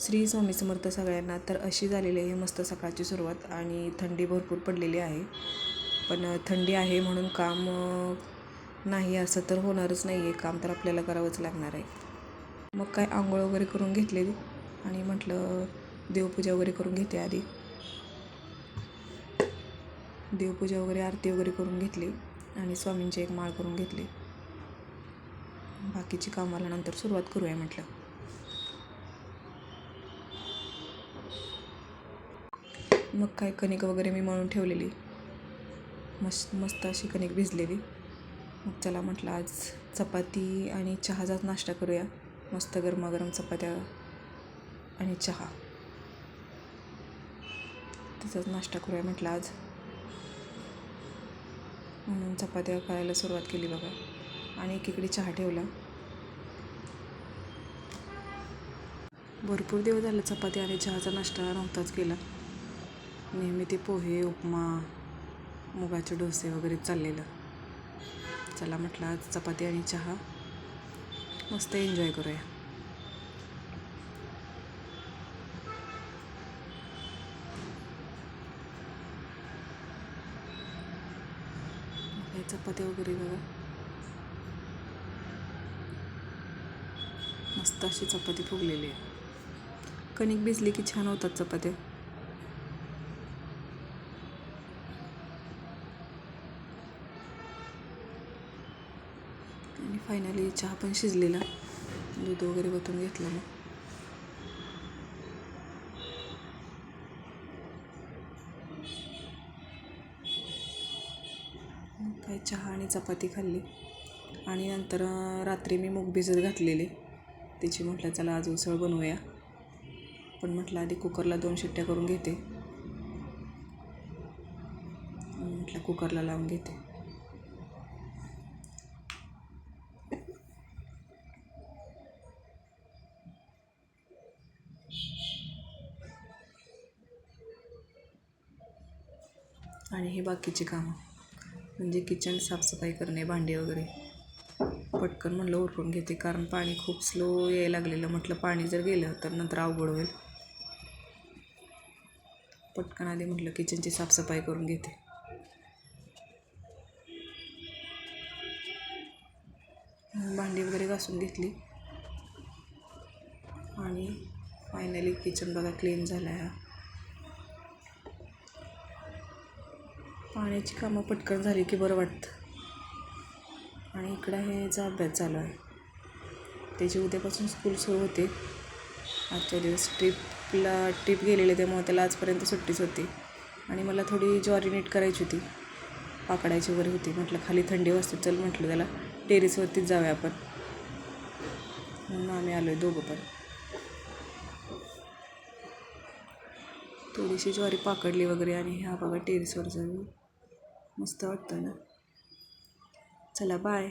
श्री स्वामी समर्थ सगळ्यांना तर अशी झालेली आहे मस्त सकाळची सुरुवात आणि थंडी भरपूर पडलेली आहे. पण थंडी आहे म्हणून काम नाही असं तर होणारच नाही आहे काम तर आपल्याला करावंच लागणार आहे. मग काय आंघोळ वगैरे करून घेतलेली आणि म्हटलं देवपूजा वगैरे करून घेते आधी. देवपूजा वगैरे आरती वगैरे करून घेतली आणि स्वामींची एक माळ करून घेतली. बाकीची कामाला नंतर सुरुवात करूया म्हटलं. मग काय कणिक वगैरे मी मळून ठेवलेली. मस्त मस्त अशी कणिक भिजलेली. मग चला म्हटलं आज चपाती आणि चहाचाच नाश्ता करूया. मस्त गरमागरम चपात्या आणि चहा. त्याचाच नाश्ता करूया म्हटलं आज. म्हणून चपात्या करायला सुरुवात केली बघा. आणि एकीकडे चहा ठेवला. भरपूर दिवस झाला चपाती आणि चहाचा नाश्ता नव्हताच केला. नेहमी ते पोहे उपमा मुगाचे डोसे वगैरे चाललेलं. चला म्हटलं आज चपाती आणि चहा. मस्त एन्जॉय करूया. चपाती वगैरे बघा. मस्त अशी चपाती फुगलेली आहे. कणिक भिजली की छान होतात चपात्या. आणि फायनली चहा पण शिजलेला. दूध वगैरे बतून घेतलं मग काय चहा आणि चपाती खाल्ली. आणि नंतर रात्री मी मूग भिजत घातलेले. तिची म्हटलं चला आज उसळ बनवूया. पण म्हटलं आधी कुकरला दोन शिट्ट्या करून घेते. म्हटलं कुकरला लावून घेते. आणि हे बाकीची कामं. म्हणजे किचन साफसफाई करणे भांडे वगैरे. पटकन म्हणलं उरकून घेते कारण पाणी खूप स्लो यायला लागलेलं. म्हटलं पाणी जर गेलं तर नंतर अवघड होईल. पटकन आधी म्हटलं किचनची साफसफाई करून घेते. भांडी वगैरे घासून घेतली. आणि फायनली किचन बघा क्लीन झाला. आहे पाण्याची कामं पटकन झाली की बरं वाटतं. आणि इकडं ह्याचा अभ्यास चालू आहे त्याची उद्यापासून स्कूल सुरू होते. आजच्या दिवस ट्रिपला ट्रिप गेलेले त्यामुळे त्याला आजपर्यंत सुट्टीच होती. आणि मला थोडी ज्वारी नीट करायची होती. पाकडायची वगैरे होती. म्हटलं खाली थंडी वाजते चल म्हटलं त्याला टेरेसवरतीच जाऊया आपण. म्हणून आम्ही आलो आहे दोघं पण. थोडीशी ज्वारी पाकडली वगैरे आणि ह्या बघा टेरेसवर जाऊ मस्त वाटतं ना. चला बाय